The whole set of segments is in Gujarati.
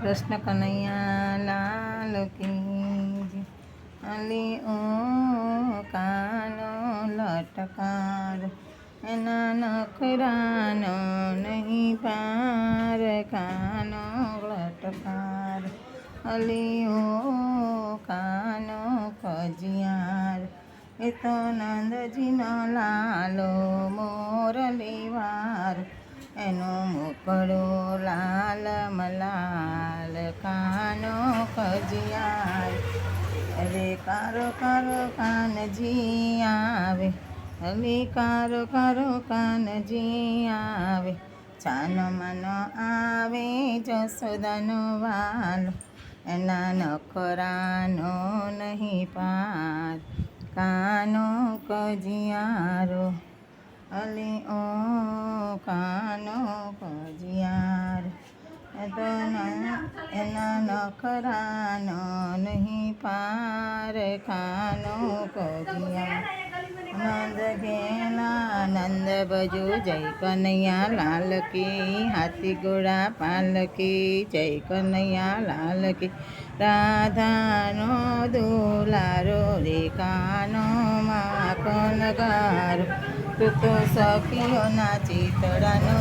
કૃષ્ણ કનૈયા લાલ કી અલી ઓ કાનો લટકાર, એના નખરાનો નહીં પાર કાનો લટકાર, અલી ઓ કાનો કજિયાર એ તો નંદજીનો લાલો મોરલીવાર એનો મોકળો લાલ મલાલ કાનો કજિયાર અરે કારો કારો કાનજી આવે. હવે કારો કારો કાનજી આવે. છાનો મનો આવે જસોદાનો વાલો. એના નખરાનો નહીં પાર. કાનો કજિયારો અલી ઓ કાનો એના નખરાનો નહીં પાર ખાનો કજિયાર નંદ ઘેલા નંદ બજો જય કનૈયા લાલ કી. હાથી ઘોડા પાલકી જય કનૈયા લાલ કી. રાધાનો દુલારો રે કાનો માખન ગારો. તું તો સખીઓના ચિતડાનો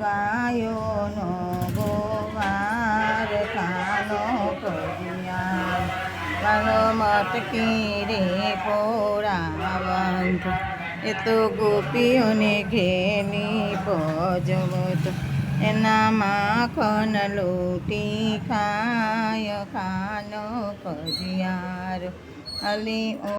એ તો ગાયોનો ગોવાર કાનો ભજિયાર કાનો મટકી રે પોરાવંત એ તો ગોપીઓને ઘેલી પજવત એના માખન લૂટી ખાય ખાનો કજિયાર અલી ઓ